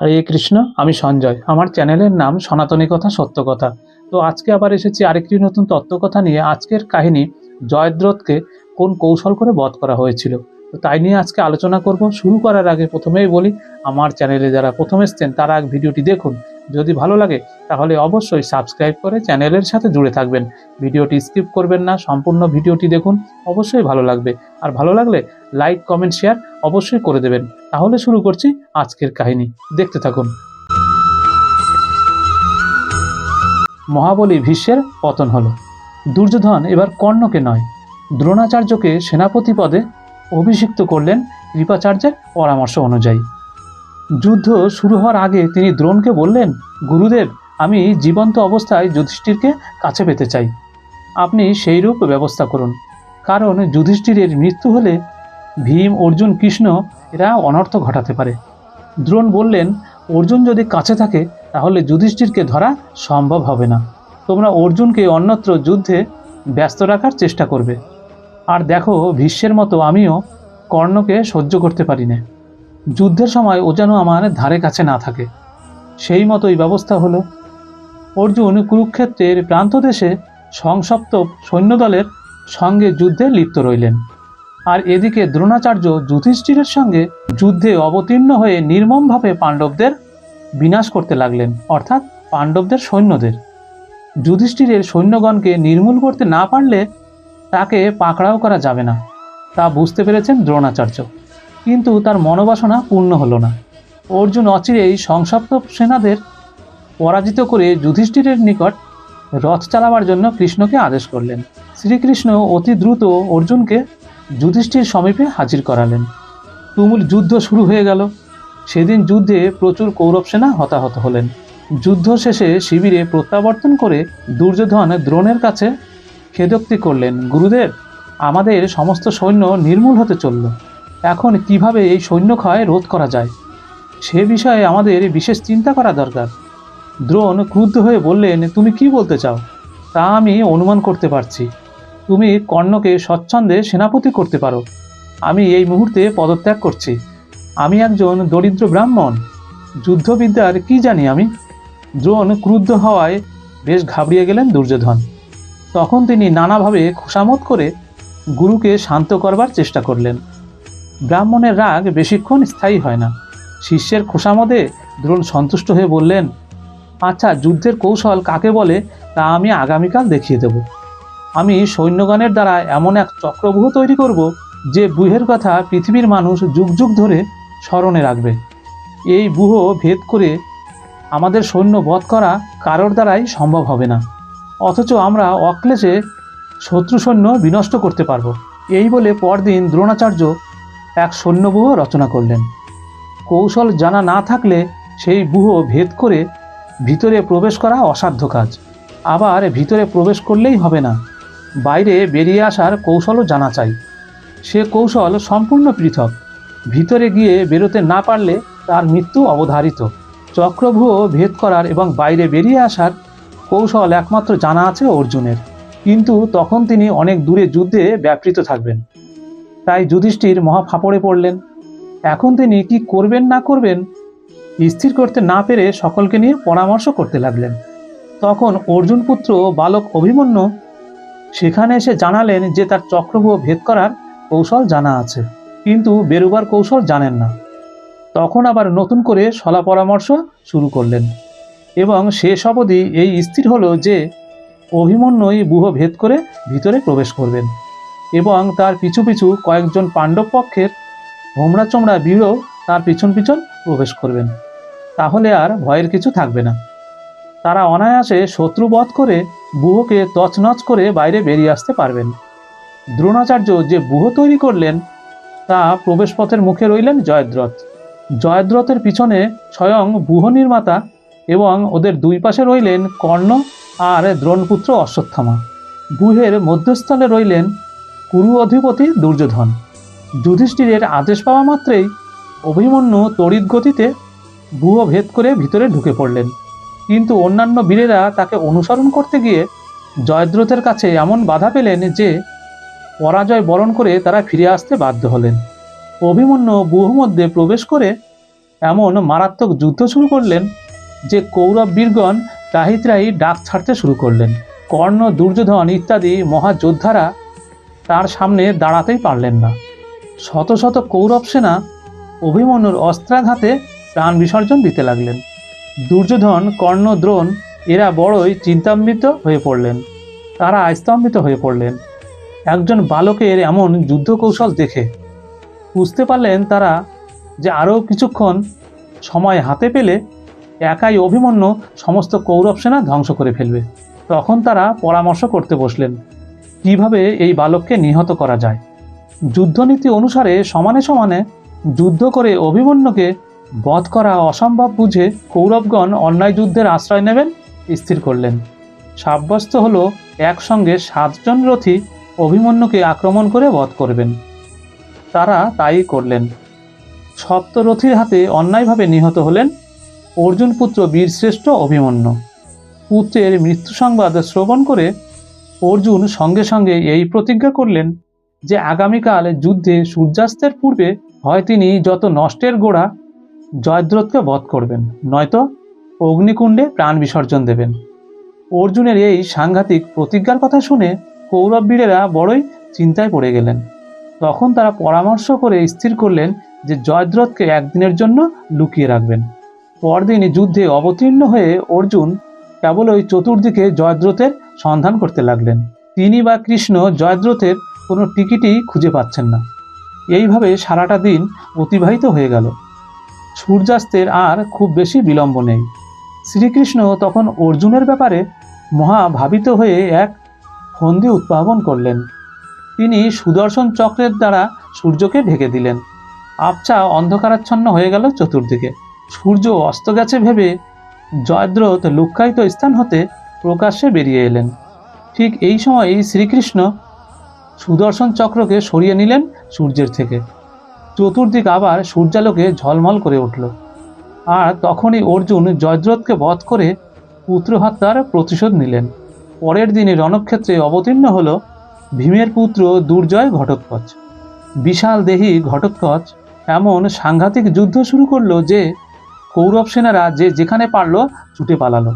হরে কৃষ্ণ, আমি সঞ্জয়। আমার চ্যানেলের নাম সনাতনী কথা, সত্য কথা। তো আজকে আবার এসেছি আরেকটি নতুন তত্ত্বকথা নিয়ে। আজকের কাহিনী জয়দ্রথকে কোন কৌশল করে বধ করা হয়েছিল? তো তাই নিয়ে আজকে আলোচনা করব। শুরু করার আগে প্রথমেই বলি, আমার চ্যানেলে যারা প্রথম এসছেন, তারা ভিডিওটি দেখুন। যদি ভালো লাগে, তাহলে অবশ্যই সাবস্ক্রাইব করে চ্যানেলের সাথে জুড়ে থাকবেন। ভিডিওটি স্কিপ করবেন না, সম্পূর্ণ ভিডিওটি দেখুন। অবশ্যই ভালো লাগবে। আর ভালো লাগলে লাইক, কমেন্ট, শেয়ার অবশ্যই করে দেবেন। তাহলে শুরু করছি আজকের কাহিনী। দেখতে থাকুন। মহাবলী ভীষ্মের পতন হলো। দুর্যোধন এবার কর্ণকে নয়, দ্রোণাচার্যকে সেনাপতি পদে অভিষিক্ত করলেন কৃপাচার্যের পরামর্শ অনুযায়ী। যুদ্ধ শুরু হওয়ার আগে তিনি দ্রোণকে বললেন, গুরুদেব, আমি জীবন্ত অবস্থায় যুধিষ্ঠিরকে কাছে পেতে চাই। আপনি সেই রূপ ব্যবস্থা করুন। কারণ যুধিষ্ঠিরের মৃত্যু হলে ভীম, অর্জুন, কৃষ্ণ, এরা অনর্থ ঘটাতে পারে। দ্রোণ বললেন, অর্জুন যদি কাছে থাকে, তাহলে যুধিষ্ঠিরকে ধরা সম্ভব হবে না। তোমরা অর্জুনকে অন্যত্র যুদ্ধে ব্যস্ত রাখার চেষ্টা করবে। আর দেখো, ভীষ্মের মতো আমিও কর্ণকে সহ্য করতে পারি না। যুদ্ধের সময় ও যেন আমার ধারে কাছে না থাকে। সেই মতোই ব্যবস্থা হলো। অর্জুন কুরুক্ষেত্রের প্রান্তদেশে সংসপ্ত সৈন্যদলের সঙ্গে যুদ্ধে লিপ্ত রইলেন। আর এদিকে দ্রোণাচার্য যুধিষ্ঠিরের সঙ্গে যুদ্ধে অবতীর্ণ হয়ে নির্মমভাবে পাণ্ডবদের বিনাশ করতে লাগলেন, অর্থাৎ পাণ্ডবদের সৈন্যদের। যুধিষ্ঠিরের সৈন্যগণকে নির্মূল করতে না পারলে তাকে পাকড়াও করা যাবে না, তা বুঝতে পেরেছেন দ্রোণাচার্য। কিন্তু তার মনোবাসনা পূর্ণ হলো না। অর্জুন অচিরেই সংসপ্ত সেনাদের পরাজিত করে যুধিষ্ঠিরের নিকট রথ চালাবার জন্য কৃষ্ণকে আদেশ করলেন। শ্রীকৃষ্ণ অতি দ্রুত অর্জুনকে যুধিষ্ঠির সমীপে হাজির করালেন। তুমুল যুদ্ধ শুরু হয়ে গেল। সেদিন যুদ্ধে প্রচুর কৌরব সেনা হতাহত হলেন। যুদ্ধ শেষে শিবিরে প্রত্যাবর্তন করে দুর্যোধন দ্রোণের কাছে খেদোক্তি করলেন, গুরুদেব, আমাদের সমস্ত সৈন্য নির্মূল হতে চলল। এখন কীভাবে এই সৈন্যক্ষয় রোধ করা যায়? সে বিষয়ে আমাদের বিশেষ চিন্তা করা দরকার। দ্রোণ ক্রুদ্ধ হয়ে বললেন, তুমি কি বলতে চাও? তা আমি অনুমান করতে পারছি। তুমি কর্ণকে স্বচ্ছন্দে সেনাপতি করতে পারো। আমি এই মুহূর্তে পদত্যাগ করছি। আমি একজন দরিদ্র ব্রাহ্মণ। যুদ্ধবিদ্যার কি জানি আমি? দ্রোণ ক্রুদ্ধ হওয়ায় বেশ ঘাবড়িয়ে গেলেন দুর্যোধন। তখন তিনি নানাভাবে খুশামত করে গুরুকে শান্ত করবার চেষ্টা করলেন। ব্রাহ্মণের রাগ বেশিক্ষণ স্থায়ী হয় না। শিষ্যের খোসামদে দ্রোণ সন্তুষ্ট হয়ে বললেন আচ্ছা যুদ্ধের কৌশল কাকে বলে তা আমি আগামীকাল দেখিয়ে দেব। আমি সৈন্যগণের দ্বারা এমন এক চক্রব্যূহ তৈরি করব যে বুহের কথা পৃথিবীর মানুষ যুগ যুগ ধরে স্মরণে রাখবে। এই বুহ ভেদ করে আমাদের সৈন্য বধ করা কারোর দ্বারাই সম্ভব হবে না। অথচ আমরা অক্লেশে শত্রু সৈন্য বিনষ্ট করতে পারব। এই বলে পরদিন দ্রোণাচার্য এক সৈন্যব্যূহ রচনা করলেন। কৌশল জানা না থাকলে সেই ব্যূহ ভেদ করে ভিতরে প্রবেশ করা অসাধ্য কাজ। আবার ভিতরে প্রবেশ করলেই হবে না। বাইরে বেরিয়ে আসার কৌশলও জানা চাই। সে কৌশল সম্পূর্ণ পৃথক। ভিতরে গিয়ে বেরোতে না পারলে তার মৃত্যু অবধারিত। চক্রভূহ ভেদ করার এবং বাইরে বেরিয়ে আসার কৌশল একমাত্র জানা আছে অর্জুনের। কিন্তু তখন তিনি অনেক দূরে যুদ্ধে ব্যাপৃত থাকবেন। তাই যুধিষ্ঠির মহা ফাপড়ে পড়লেন। এখন তিনি কি করবেন না করবেন, স্থির করতে না পেরে সকলকে নিয়ে পরামর্শ করতে লাগলেন। তখন অর্জুন পুত্র বালক অভিমন্যু সেখানে এসে জানালেন যে তার চক্রব্যূহ ভেদ করার কৌশল জানা আছে, কিন্তু বেরোবার কৌশল জানেন না। তখন আবার নতুন করে সলা পরামর্শ শুরু করলেন এবং শেষ অবধি এই স্থির হলো যে অভিমন্যই বুহ ভেদ করে ভিতরে প্রবেশ করবেন এবং তার পিছু পিছু কয়েকজন পাণ্ডব পক্ষের হোমরা চোমরা বীরও তার পিছন পিছন প্রবেশ করবেন। তাহলে আর ভয়ের কিছু থাকবে না। তারা অনায়াসে শত্রু বধ করে বুহকে তছনছ করে বাইরে বেরিয়ে আসতে পারবেন। দ্রোণাচার্য যে বুহ তৈরি করলেন, তা প্রবেশপথের মুখে রইলেন জয়দ্রথ। জয়দ্রথের পিছনে স্বয়ং বুহ নির্মাতা এবং ওদের দুই পাশে রইলেন কর্ণ আর দ্রোণপুত্র অশ্বত্থামা। বুহের মধ্যস্থলে রইলেন কুরু অধিপতি দুর্যোধন। যুধিষ্ঠিরের আদেশ পাওয়া মাত্রেই অভিমন্যু তড়িৎ গতিতে বুহ ভেদ করে ভিতরে ঢুকে পড়লেন। কিন্তু অন্যান্য বীরেরা তাকে অনুসরণ করতে গিয়ে জয়দ্রথের কাছে এমন বাধা পেলেন যে পরাজয় বরণ করে তারা ফিরে আসতে বাধ্য হলেন। অভিমন্যু মধ্যে প্রবেশ করে এমন মারাত্মক যুদ্ধ শুরু করলেন যে কৌরব বীরগণ ত্রাহি ডাক ছাড়তে শুরু করলেন। কর্ণ, দুর্যোধন ইত্যাদি মহাযোদ্ধারা তার সামনে দাঁড়াতেই পারলেন না। শত শত কৌরব সেনা অভিমন্যুর অস্ত্রাঘাতে প্রাণ বিসর্জন দিতে লাগলেন। দুর্যোধন, কর্ণ, দ্রোণ, এরা বড়ই চিন্তান্বিত হয়ে পড়লেন। তারা স্তম্ভিত হয়ে পড়লেন। একজন বালকের এমন যুদ্ধ কৌশল দেখে বুঝতে পারলেন তারা যে আরও কিছুক্ষণ সময় হাতে পেলে একাই অভিমন্যু সমস্ত কৌরব সেনা ধ্বংস করে ফেলবে। তখন তারা পরামর্শ করতে বসলেন, কীভাবে এই বালককে নিহত করা যায়? যুদ্ধনীতি অনুসারে সমানে সমানে যুদ্ধ করে অভিমন্যুকে বধ করা অসম্ভব বুঝে কৌরবগণ অন্যায় যুদ্ধের আশ্রয় নেবেন, স্থির করলেন। সাব্যস্ত হল, একসঙ্গে সাতজন রথী অভিমন্যুকে আক্রমণ করে বধ করবেন। তারা তাই করলেন। সপ্তরথীর হাতে অন্যায়ভাবে নিহত হলেন অর্জুন পুত্র বীরশ্রেষ্ঠ অভিমন্যু। পুত্রের মৃত্যু সংবাদ শ্রবণ করে অর্জুন সঙ্গে সঙ্গে এই প্রতিজ্ঞা করলেন যে আগামীকাল যুদ্ধে সূর্যাস্তের পূর্বে হয় তিনি যত নষ্টের গোড়া জয়দ্রথকে বধ করবেন, নয়তো অগ্নিকুণ্ডে প্রাণ বিসর্জন দেবেন। অর্জুনের এই সাংঘাতিক প্রতিজ্ঞার কথা শুনে কৌরব বীরেরা বড়ই চিন্তায় পড়ে গেলেন। তখন তারা পরামর্শ করে স্থির করলেন যে জয়দ্রথকে একদিনের জন্য লুকিয়ে রাখবেন। পরদিন যুদ্ধে অবতীর্ণ হয়ে অর্জুন কেবল ওই চতুর্দিকে জয়দ্রথের সন্ধান করতে লাগলেন। তিনি বা কৃষ্ণ জয়দ্রথের কোনো টিকিটই খুঁজে পাচ্ছেন না। এইভাবে সারাটা দিন অতিবাহিত হয়ে গেল। সূর্যাস্তের আর খুব বেশি বিলম্ব নেই। শ্রীকৃষ্ণ তখন অর্জুনের ব্যাপারে মহাভাবিত হয়ে এক ফন্দি উদ্ভাবন করলেন। তিনি সুদর্শন চক্রের দ্বারা সূর্যকে ঢেকে দিলেন। আবছা অন্ধকারাচ্ছন্ন হয়ে গেল চতুর্দিকে। সূর্য অস্ত গেছে ভেবে জয়দ্রথ লুক্কায়িত স্থান হতে প্রকাশ্যে বেরিয়ে এলেন। ঠিক এই সময়ই শ্রীকৃষ্ণ সুদর্শন চক্রকে সরিয়ে নিলেন সূর্যের থেকে। চতুর্দিক আবার সূর্যালোকে ঝলমল করে উঠল। আর তখনই অর্জুন জয়দ্রথকে বধ করে পুত্র হত্যার প্রতিশোধ নিলেন। পরের দিনে রণক্ষেত্রে অবতীর্ণ হল ভীমের পুত্র দুর্জয় ঘটোৎকচ। বিশাল দেহী ঘটোৎকচ এমন সাংঘাতিক যুদ্ধ শুরু করল যে কৌরব সেনারা যে যেখানে পারল ছুটে পালালো।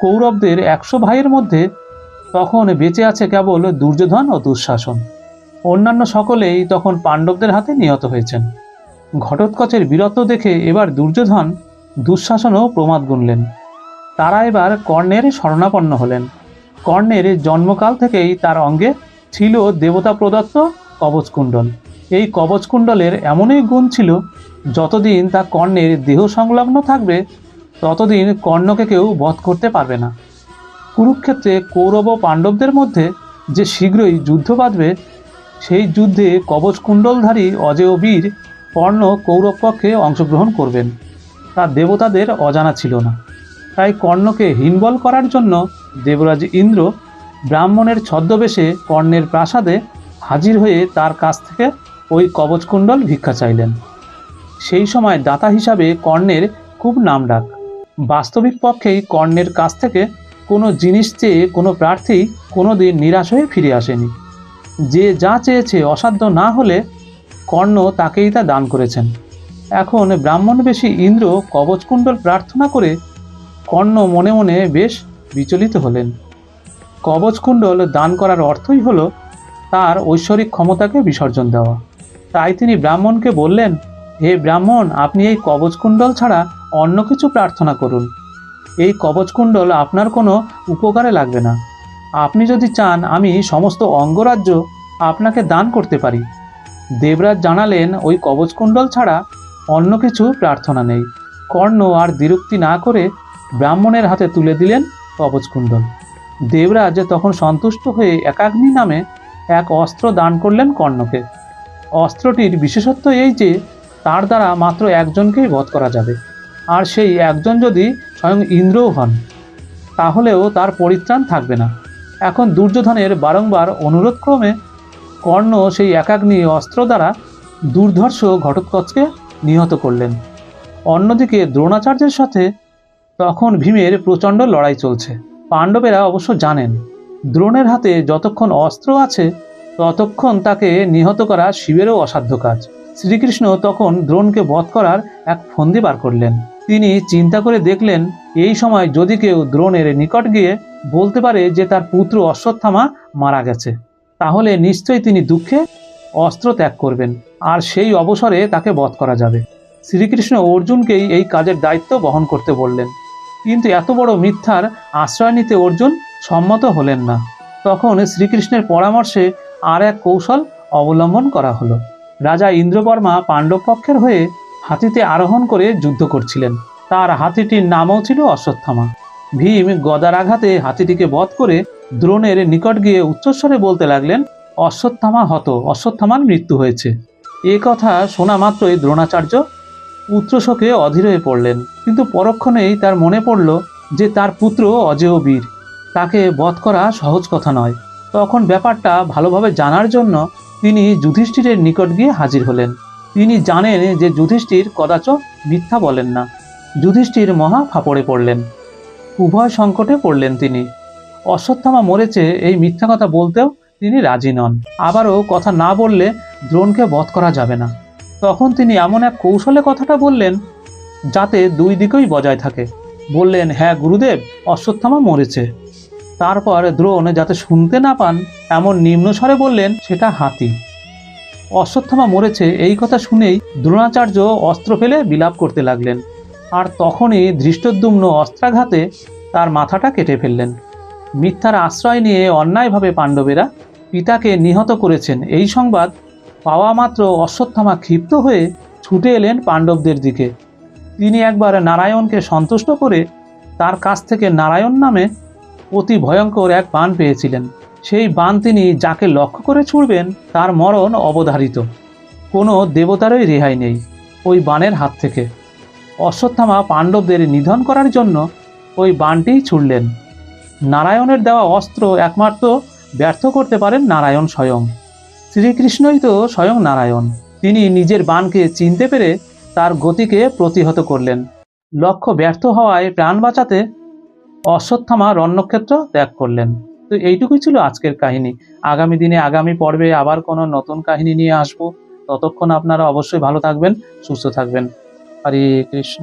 কৌরবদের একশো ভাইয়ের মধ্যে তখন বেঁচে আছে কেবল দুর্যোধন ও দুঃশাসন। অন্যান্য সকলেই তখন পাণ্ডবদের হাতে নিহত হয়েছেন। ঘটোৎকচের বীরত্ব দেখে এবার দুর্যোধন দুঃশাসনও প্রমাদ গুনলেন। তারা এবার কর্ণের শরণাপন্ন হলেন। কর্ণের জন্মকাল থেকেই তার অঙ্গে ছিল দেবতা প্রদত্ত কবচকুণ্ডল। এই কবচকুণ্ডলের এমনই গুণ ছিল, যতদিন তা কর্ণের দেহ সংলগ্ন থাকবে, ততদিন কর্ণকে কেউ বধ করতে পারবে না। কুরুক্ষেত্রে কৌরব ও পাণ্ডবদের মধ্যে যে শীঘ্রই যুদ্ধ বাঁধবে সেই যুদ্ধে কবচকুণ্ডলধারী অজেয় বীর কর্ণ কৌরব পক্ষে অংশগ্রহণ করবেন। তা দেবতাদের অজানা ছিল না। তাই কর্ণকে হীনবল করার জন্য দেবরাজ ইন্দ্র ব্রাহ্মণের ছদ্মবেশে কর্ণের প্রাসাদে হাজির হয়ে তার কাছ থেকে ওই কবচকুণ্ডল ভিক্ষা চাইলেন। সেই সময় দাতা হিসাবে কর্ণের খুব নামডাক বাস্তবিক পক্ষেই কর্ণের কাছ থেকে কোনো জিনিস চেয়ে কোনো প্রার্থী কোনো দিন নিরাশ হয়ে ফিরে আসেনি। যে যা চেয়েছে অসাধ্য না হলে কর্ণ তাকেই তা দান করেছেন। এখন ব্রাহ্মণবেশী ইন্দ্র কবচকুণ্ডল প্রার্থনা করে কর্ণ মনে মনে বেশ বিচলিত হলেন। কবচকুণ্ডল দান করার অর্থই হলো তার ঐশ্বরিক ক্ষমতাকে বিসর্জন দেওয়া। তাই তিনি ব্রাহ্মণকে বললেন, হে ব্রাহ্মণ, আপনি এই কবচকুণ্ডল ছাড়া অন্য কিছু প্রার্থনা করুন। এই কবচকুণ্ডল আপনার কোনো উপকারে লাগবে না। আপনি যদি চান আমি সমস্ত অঙ্গরাজ্য আপনাকে দান করতে পারি। দেবরাজ জানালেন, ওই কবচকুণ্ডল ছাড়া অন্য কিছু প্রার্থনা নেই। কর্ণ আর দ্বিরুক্তি না করে ব্রাহ্মণের হাতে তুলে দিলেন কবচকুণ্ডল। দেবরাজ তখন সন্তুষ্ট হয়ে একাগ্নি নামে এক অস্ত্র দান করলেন কর্ণকে। অস্ত্রটির বিশেষত্ব এই যে, তার দ্বারা মাত্র একজনকেই বধ করা যাবে। আর সেই একজন যদি স্বয়ং ইন্দ্রও হন, তাহলেও তার পরিত্রাণ থাকবে না। এখন দুর্যোধনের বারংবার অনুরোধক্রমে কর্ণ সেই একাগ্নি অস্ত্র দ্বারা দুর্ধর্ষ ঘটোৎকচকে নিহত করলেন। অন্যদিকে দ্রোণাচার্যের সাথে তখন ভীমের প্রচণ্ড লড়াই চলছে। পাণ্ডবেরা অবশ্য জানেন, দ্রোণের হাতে যতক্ষণ অস্ত্র আছে, ততক্ষণ তাকে নিহত করা শিবেরও অসাধ্য কাজ। শ্রীকৃষ্ণ তখন দ্রোণকে বধ করার এক ফন্দি বার করলেন। তিনি চিন্তা করে দেখলেন, এই সময় যদি কেউ দ্রোণের নিকট গিয়ে বলতে পারে যে তার পুত্র অশ্বত্থামা মারা গেছে। তাহলে নিশ্চয়ই তিনি দুঃখে অস্ত্র ত্যাগ করবেন, আর সেই অবসরে তাকে বধ করা যাবে। শ্রীকৃষ্ণ অর্জুনকেই এই কাজের দায়িত্ব বহন করতে বললেন। কিন্তু এত বড় মিথ্যার আশ্রয় নিতে অর্জুন সম্মত হলেন না। তখন শ্রীকৃষ্ণের পরামর্শে আর এক কৌশল অবলম্বন করা হলো। রাজা ইন্দ্রবর্মা পাণ্ডব পক্ষের হয়ে হাতিতে আরোহণ করে যুদ্ধ করছিলেন। তার হাতিটির নামও ছিল অশ্বত্থামা। ভীম গদার আঘাতে হাতিটিকে বধ করে দ্রোণের নিকট গিয়ে উচ্চস্বরে বলতে লাগলেন, অশ্বত্থামা হত, অশ্বত্থামার মৃত্যু হয়েছে। এ কথা শোনা মাত্রই দ্রোণাচার্য পুত্রশোকে অধীর হয়ে পড়লেন, কিন্তু পরক্ষণেই তার মনে পড়ল যে তার পুত্র অজেয় বীর, তাকে বধ করা সহজ কথা নয়। তখন ব্যাপারটা ভালোভাবে জানার জন্য তিনি যুধিষ্ঠিরের নিকট গিয়ে হাজির হলেন। তিনি জানেন যে যুধিষ্ঠির কদাচ মিথ্যা বলেন না। যুধিষ্ঠির মহা ফাপড়ে পড়লেন। উভয় সংকটে পড়লেন তিনি। অশ্বত্থামা মরেছে এই মিথ্যা কথা বলতেও তিনি রাজি নন। আবারও কথা না বললে দ্রোণকে বধ করা যাবে না। তখন তিনি এমন এক কৌশলে কথাটা বললেন, যাতে দুই দিকেই বজায় থাকে। বললেন হ্যাঁ গুরুদেব, অশ্বত্থামা মরেছে। তারপর দ্রোণ যাতে শুনতে না পান, এমন নিম্নস্বরে বললেন, সেটা হাতি। অশ্বত্থামা মরেছে এই কথা শুনেই দ্রোণাচার্য অস্ত্র ফেলে বিলাপ করতে লাগলেন। আর তখনই ধৃষ্টদ্যুম্ন অস্ত্রাঘাতে তার মাথাটা কেটে ফেললেন। মিথ্যার আশ্রয় নিয়ে অন্যায়ভাবে পাণ্ডবেরা পিতাকে নিহত করেছেন। এই সংবাদ পাওয়া মাত্র অশ্বত্থামা ক্ষিপ্ত হয়ে ছুটে এলেন পাণ্ডবদের দিকে। তিনি একবার নারায়ণকে সন্তুষ্ট করে তার কাছ থেকে নারায়ণ নামে অতি ভয়ঙ্কর এক বান পেয়েছিলেন। সেই বান তিনি যাকে লক্ষ্য করে ছুড়বেন, তার মরণ অবধারিত। কোনো দেবতারই রেহাই নেই ওই বানের হাত থেকে। অশ্বত্থামা পাণ্ডবদের নিধন করার জন্য ওই বানটিই ছুড়লেন। নারায়ণের দেওয়া অস্ত্র একমাত্র ব্যর্থ করতে পারেন নারায়ণ স্বয়ং। শ্রীকৃষ্ণই তো স্বয়ং নারায়ণ। তিনি নিজের বানকে চিনতে পেরে তার গতিকে প্রতিহত করলেন। লক্ষ্য ব্যর্থ হওয়ায় প্রাণ বাঁচাতে অশ্বত্থামা রণ্যক্ষেত্র ত্যাগ করলেন। তো এইটুকুই ছিল আজকের কাহিনী। আগামী দিনে আগামী পর্বে আবার কোনো নতুন কাহিনী নিয়ে আসব। ততক্ষণ আপনারা অবশ্যই ভালো থাকবেন, সুস্থ থাকবেন। হরে কৃষ্ণ।